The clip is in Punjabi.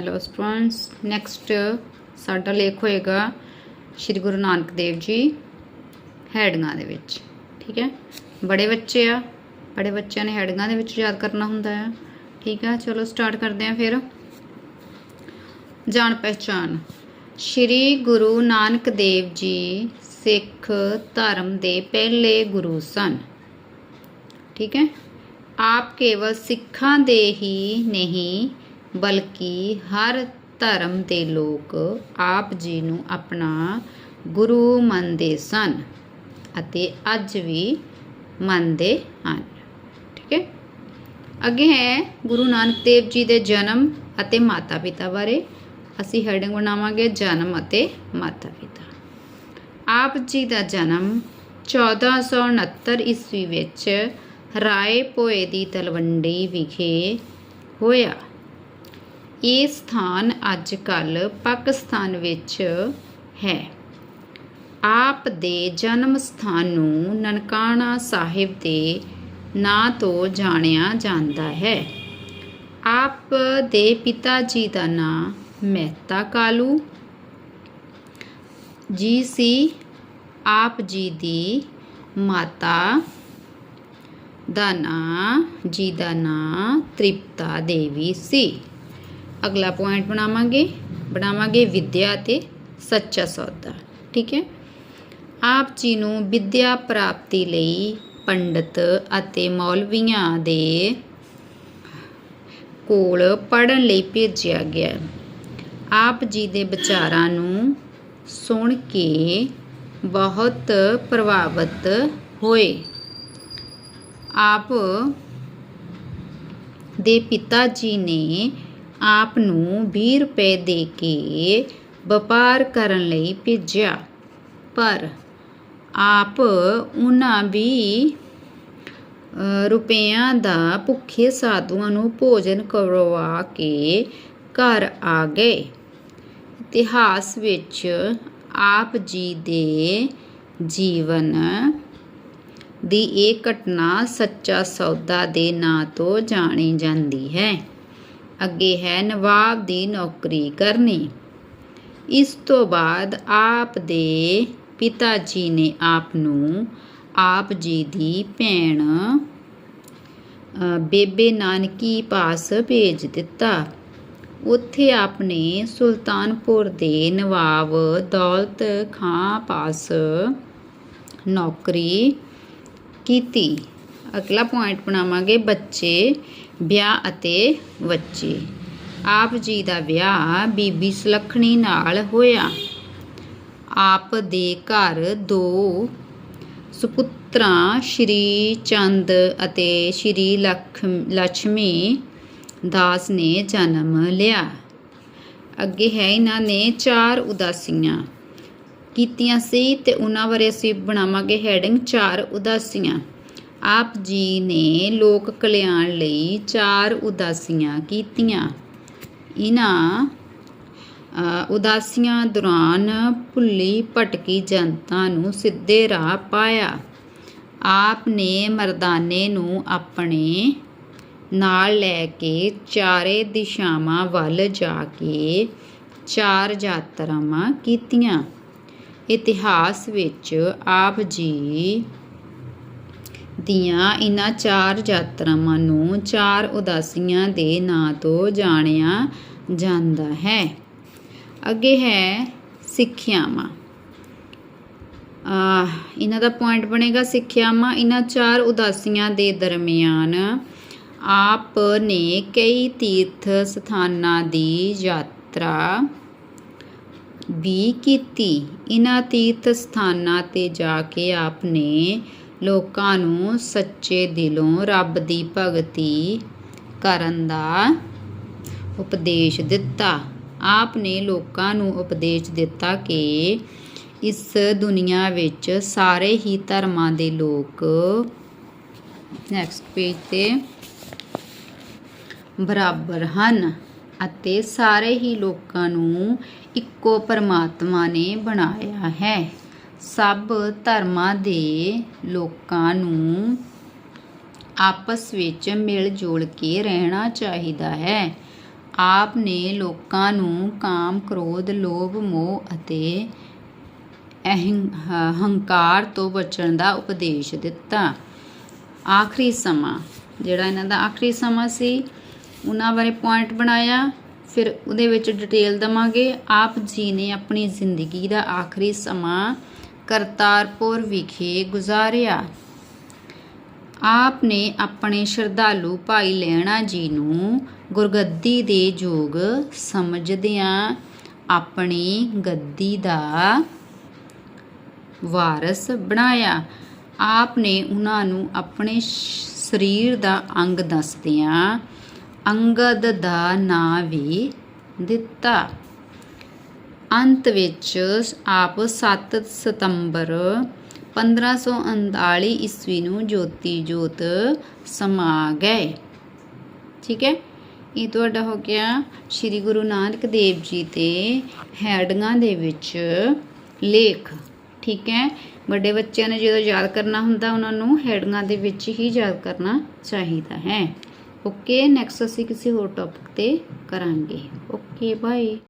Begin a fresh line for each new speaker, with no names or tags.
ਹੈਲੋ ਸਟੂਡੈਂਟਸ ਨੈਕਸਟ ਸਾਡਾ ਲੇਖ ਹੋਏਗਾ ਸ਼੍ਰੀ ਗੁਰੂ ਨਾਨਕ ਦੇਵ ਜੀ ਹੈਡਿੰਗਾਂ ਦੇ ਵਿੱਚ। ਠੀਕ ਹੈ? ਬੜੇ ਬੱਚੇ ਆ। ਬੜੇ ਬੱਚਿਆਂ ਨੇ ਹੈਡਿੰਗਾਂ ਦੇ ਵਿੱਚ ਯਾਦ ਕਰਨਾ ਹੁੰਦਾ ਆ ਠੀਕ ਹੈ? ਚਲੋ ਸਟਾਰਟ ਕਰਦੇ ਹਾਂ ਫਿਰ। ਜਾਣ ਪਹਿਚਾਨ ਸ਼੍ਰੀ ਗੁਰੂ ਨਾਨਕ ਦੇਵ ਜੀ ਸਿੱਖ ਧਰਮ ਦੇ ਪਹਿਲੇ ਗੁਰੂ ਸਨ। ਠੀਕ ਹੈ? ਆਪ ਕੇਵਲ ਸਿੱਖਾਂ ਦੇ ਹੀ ਨਹੀਂ ਬਲਕਿ ਹਰ ਧਰਮ ਦੇ ਲੋਕ ਆਪ ਜੀ ਨੂੰ ਆਪਣਾ ਗੁਰੂ ਮੰਨਦੇ ਸਨ ਅਤੇ ਅੱਜ ਵੀ ਮੰਨਦੇ ਹਨ। ਠੀਕ ਹੈ? ਅੱਗੇ ਹੈ ਗੁਰੂ ਨਾਨਕ ਦੇਵ ਜੀ ਦੇ ਜਨਮ ਅਤੇ ਮਾਤਾ ਪਿਤਾ ਬਾਰੇ। ਅਸੀਂ ਹੈਡਿੰਗ ਬਣਾਵਾਂਗੇ ਜਨਮ ਅਤੇ ਮਾਤਾ ਪਿਤਾ ਆਪ ਜੀ ਦਾ ਜਨਮ 1469 ਈਸਵੀ ਵਿੱਚ ਰਾਏ ਭੋਏ ਦੀ ਤਲਵੰਡੀ ਵਿਖੇ ਹੋਇਆ। ਇਹ ਸਥਾਨ ਅੱਜ ਕੱਲ੍ਹ ਪਾਕਿਸਤਾਨ ਵਿੱਚ ਹੈ। ਆਪ ਦੇ ਜਨਮ ਸਥਾਨ ਨੂੰ ਨਨਕਾਣਾ ਸਾਹਿਬ ਦੇ ਨਾਂ ਤੋਂ ਜਾਣਿਆ ਜਾਂਦਾ ਹੈ। ਆਪ ਦੇ ਪਿਤਾ ਜੀ ਦਾ ਨਾਂ ਮਹਿਤਾ ਕਾਲੂ, ਜੀ ਸੀ ਆਪ ਜੀ ਦੀ ਮਾਤਾ ਦਾ ਨਾਂ, ਜੀ ਦਾ ਨਾਂ ਤ੍ਰਿਪਤਾ ਦੇਵੀ ਸੀ। ਅਗਲਾ ਪੁਆਇੰਟ ਬਣਾਵਾਂਗੇ। ਬਣਾਵਾਂਗੇ ਵਿਦਿਆ ਤੇ ਸੱਚਾ ਸੌਦਾ। ਠੀਕ ਹੈ? ਆਪ ਜੀ ਨੂੰ ਵਿਦਿਆ ਪ੍ਰਾਪਤੀ ਲਈ ਪੰਡਤ ਅਤੇ ਮੌਲਵੀਆਂ ਦੇ ਕੋਲ ਪੜਨ ਲਈ ਭੇਜਿਆ ਗਿਆ। ਆਪ ਜੀ ਦੇ ਵਿਚਾਰਾਂ ਨੂੰ ਸੁਣ ਕੇ ਬਹੁਤ ਪ੍ਰਭਾਵਿਤ ਹੋਏ। ਆਪ ਦੇ ਪਿਤਾ ਜੀ ਨੇ ਆਪ ਨੂੰ 20 ਰੁਪਏ ਦੇ ਕੇ ਵਪਾਰ ਕਰਨ ਲਈ ਭੇਜਿਆ। ਪਰ ਆਪ ਉਹਨਾਂ ਵੀ ਰੁਪਿਆਂ ਦਾ ਭੁੱਖੇ ਸਾਧੂਆਂ ਨੂੰ ਭੋਜਨ ਕਰਵਾ ਕੇ ਘਰ ਆ ਗਏ। ਇਤਿਹਾਸ ਵਿੱਚ ਆਪ ਜੀ ਦੇ ਜੀਵਨ ਦੀ ਇਹ ਘਟਨਾ ਸੱਚਾ ਸੌਦਾ ਦੇ ਨਾਂ ਤੋਂ ਜਾਣੀ ਜਾਂਦੀ ਹੈ। ਅੱਗੇ ਹੈ ਨਵਾਬ ਦੀ ਨੌਕਰੀ ਕਰਨੀ। ਇਸ ਤੋਂ ਬਾਅਦ ਆਪ ਦੇ ਪਿਤਾ ਜੀ ਨੇ ਆਪ ਨੂੰ ਆਪ ਜੀ ਦੀ ਭੈਣ ਬੇਬੇ ਨਾਨਕੀ ਪਾਸ ਭੇਜ ਦਿੱਤਾ। ਉੱਥੇ ਆਪਣੇ ਸੁਲਤਾਨਪੁਰ ਦੇ ਨਵਾਬ ਦੌਲਤ ਖਾਂ ਪਾਸ ਨੌਕਰੀ ਕੀਤੀ। ਅਗਲਾ ਪੁਆਇੰਟ ਬਣਾਵਾਂਗੇ ਬੱਚੇ, ਵਿਆਹ ਅਤੇ ਬੱਚੇ। ਆਪ ਜੀ ਦਾ ਵਿਆਹ ਬੀਬੀ ਸੁਲੱਖਣੀ ਨਾਲ ਹੋਇਆ। ਆਪ ਦੇ ਘਰ ਦੋ ਸੁਪੁੱਤਰਾਂ, ਸ਼੍ਰੀ ਚੰਦ ਅਤੇ ਸ਼੍ਰੀ ਲక్ష్ਮੀ ਦਾਸ ਨੇ ਜਨਮ ਲਿਆ। ਅੱਗੇ ਹੈ ਇਹਨਾਂ ਨੇ ਚਾਰ ਉਦਾਸੀਆਂ ਕੀਤੀਆਂ ਸੀ ਤੇ ਉਹਨਾਂ ਬਾਰੇ ਅਸੀਂ ਬਣਾਵਾਂਗੇ ਹੈਡਿੰਗ ਚਾਰ ਉਦਾਸੀਆਂ। ਆਪ ਜੀ ਨੇ ਲੋਕ ਕਲਿਆਣ ਲਈ ਚਾਰ ਉਦਾਸੀਆਂ ਕੀਤੀਆਂ। ਇਹਨਾਂ ਉਦਾਸੀਆਂ ਦੌਰਾਨ ਭੁੱਲੀ ਭਟਕੀ ਜਨਤਾ ਨੂੰ ਸਿੱਧੇ ਰਾਹ ਪਾਇਆ। ਆਪ ਨੇ ਮਰਦਾਨੇ ਨੂੰ ਆਪਣੇ ਨਾਲ ਲੈ ਕੇ ਚਾਰੇ ਦਿਸ਼ਾਵਾਂ ਵੱਲ ਜਾ ਕੇ ਚਾਰ ਯਾਤਰਾਵਾਂ ਕੀਤੀਆਂ। ਇਤਿਹਾਸ ਵਿੱਚ ਆਪ ਜੀ ਦੀਆਂ ਇਹਨਾਂ ਚਾਰ ਯਾਤਰਾਵਾਂ ਨੂੰ ਚਾਰ ਉਦਾਸੀਆਂ ਦੇ ਨਾਂ ਤੋਂ ਜਾਣਿਆ ਜਾਂਦਾ ਹੈ। ਅੱਗੇ ਹੈ ਸਿੱਖਿਆਵਾਂ। ਇਹਨਾਂ ਦਾ ਪੁਆਇੰਟ ਬਣੇਗਾ ਸਿੱਖਿਆਵਾਂ। ਇਹਨਾਂ ਚਾਰ ਉਦਾਸੀਆਂ ਦੇ ਦਰਮਿਆਨ ਆਪ ਨੇ ਕਈ ਤੀਰਥ ਸਥਾਨਾਂ ਦੀ ਯਾਤਰਾ ਵੀ ਕੀਤੀ। ਇਹਨਾਂ ਤੀਰਥ ਸਥਾਨਾਂ ਤੇ ਜਾ ਕੇ ਆਪ ਨੇ ਲੋਕਾਂ ਨੂੰ ਸੱਚੇ ਦਿਲੋਂ ਰੱਬ ਦੀ ਭਗਤੀ ਕਰਨ ਦਾ ਉਪਦੇਸ਼ ਦਿੱਤਾ। ਆਪ ਨੇ ਲੋਕਾਂ ਨੂੰ ਉਪਦੇਸ਼ ਦਿੱਤਾ ਕਿ ਇਸ ਦੁਨੀਆ ਵਿੱਚ ਸਾਰੇ ਹੀ ਧਰਮਾਂ ਦੇ ਲੋਕ ਨੈਕਸਟ ਪੇਜ ਤੇ ਬਰਾਬਰ ਹਨ ਅਤੇ ਸਾਰੇ ਹੀ ਲੋਕਾਂ ਨੂੰ ਇੱਕੋ ਪਰਮਾਤਮਾ ਨੇ ਬਣਾਇਆ ਹੈ। ਸਭ ਧਰਮਾਂ ਦੇ ਲੋਕਾਂ ਨੂੰ ਆਪਸ ਵਿੱਚ ਮਿਲ ਜੁਲ ਕੇ ਰਹਿਣਾ ਚਾਹੀਦਾ ਹੈ। ਆਪ ਨੇ ਲੋਕਾਂ ਨੂੰ ਕਾਮ, ਕ੍ਰੋਧ, ਲੋਭ, ਮੋਹ ਅਤੇ ਅਹੰ- ਹੰਕਾਰ ਤੋਂ ਬਚਣ ਦਾ ਉਪਦੇਸ਼ ਦਿੱਤਾ। ਆਖਰੀ ਸਮਾਂ, ਜਿਹੜਾ ਇਹਨਾਂ ਦਾ ਆਖਰੀ ਸਮਾਂ ਸੀ, ਉਹਨਾਂ ਬਾਰੇ ਪੁਆਇੰਟ ਬਣਾਇਆ। ਫਿਰ ਉਹਦੇ ਵਿੱਚ ਡਿਟੇਲ ਦਵਾਂਗੇ। ਆਪ ਜੀ ਨੇ ਆਪਣੀ ਜ਼ਿੰਦਗੀ ਦਾ ਆਖਰੀ ਸਮਾਂ ਕਰਤਾਰਪੁਰ ਵਿਖੇ ਗੁਜ਼ਾਰਿਆ। ਆਪ ਨੇ ਆਪਣੇ ਸ਼ਰਧਾਲੂ ਭਾਈ ਲਹਿਣਾ ਜੀ ਨੂੰ ਗੁਰਗੱਦੀ ਦੇ ਯੋਗ ਸਮਝਦਿਆਂ ਆਪਣੀ ਗੱਦੀ ਦਾ ਵਾਰਸ ਬਣਾਇਆ। ਆਪ ਨੇ ਉਹਨਾਂ ਨੂੰ ਆਪਣੇ ਸਰੀਰ ਦਾ ਅੰਗ ਦੱਸਦਿਆਂ ਅੰਗਦ ਦਾ ਨਾਂ ਵੀ ਦਿੱਤਾ। ਅੰਤ ਵਿੱਚ ਆਪ 7 ਸਤੰਬਰ 1539 ਈਸਵੀ ਨੂੰ ਜੋਤੀ ਜੋਤ ਸਮਾ ਗਏ। ਠੀਕ ਹੈ? ਇਹ ਤੁਹਾਡਾ ਹੋ ਗਿਆ ਸ੍ਰੀ ਗੁਰੂ ਨਾਨਕ ਦੇਵ ਜੀ ਤੇ ਹੈਡਗਾਂ ਦੇ ਵਿੱਚ ਲੇਖ। ਠੀਕ ਹੈ? ਵੱਡੇ ਬੱਚਿਆਂ ਨੇ ਜਦੋਂ ਯਾਦ ਕਰਨਾ ਹੁੰਦਾ, ਉਹਨਾਂ ਨੂੰ ਹੈਡਗਾਂ ਦੇ ਵਿੱਚ ਹੀ ਯਾਦ ਕਰਨਾ ਚਾਹੀਦਾ ਹੈ। ਓਕੇ ਨੈਕਸਟ ਅਸੀਂ ਕਿਸੇ ਹੋਰ ਟੌਪਿਕ ਤੇ ਕਰਾਂਗੇ। Okay bye